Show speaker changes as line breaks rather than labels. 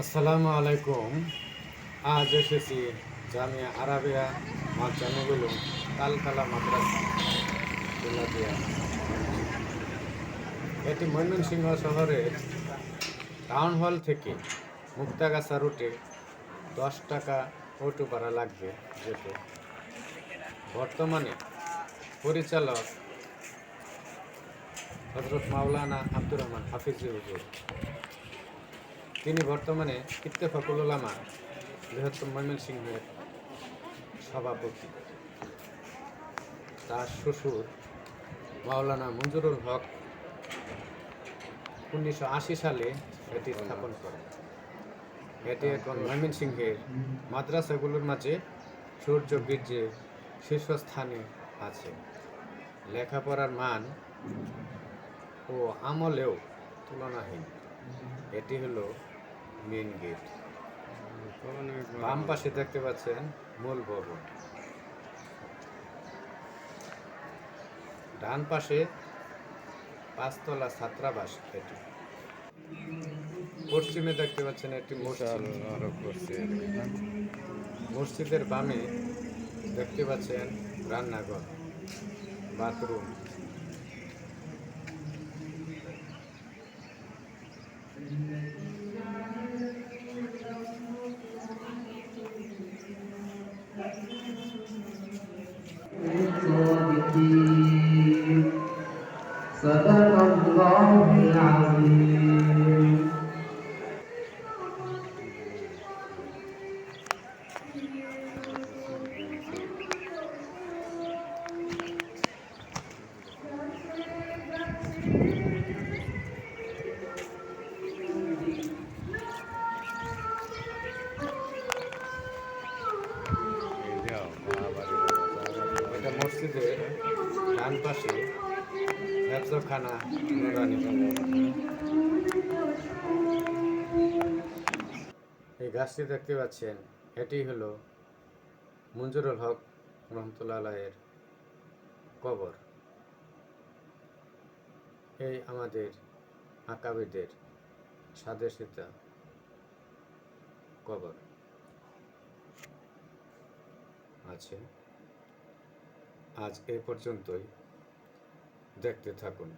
আসসালামু আলাইকুম। আজ এসেছি জামিয়া আরাবিয়া মাদ্রাসাগুলো কালকালা মাদ্রাসা এটি ময়মনসিংহ শহরের টাউন হল থেকে মুক্তাগাছা রুটে দশ টাকা অটো ভাড়া লাগবে যেতে। বর্তমানে পরিচালক হজরত মাওলানা আব্দুর রহমান হাফিজি তিনি বর্তমানে ইত্তেফাকুল উলামা, বৃহত্তম ময়মনসিংহের সভাপতি। তার শ্বশুর মাওলানা মঞ্জুরুল হক উনিশশো আশি সালে এটি স্থাপন করেন। এটি এখন ময়মনসিংহের মাদ্রাসাগুলোর মাঝে সূর্য বীর্যে শীর্ষস্থানে আছে। লেখাপড়ার মান ও আমলেও তুলনাহীন। এটি হলো মেন গেট বাম পাশে দেখতে পাচ্ছেন মূল ভবন। ডান পাশে পাঁচতলা ছাত্রাবাস এটি। পশ্চিমে দেখতে পাচ্ছেন একটি মসজিদ। মসজিদের বামে দেখতে পাচ্ছেন রান্নাঘর বাথরুম। Obrigado. মসজিদের ডান পাশে নুরানি এই গাছটি দেখতে পাচ্ছেন, এটি হলো মঞ্জুরুল হক রহমতুল্লাহ আলাইয়ের কবর। এই আমাদের আকাবিদের স্বাদেশিতা কবর। আছে। আজ এ পর্যন্তই। দেখতে থাকুন।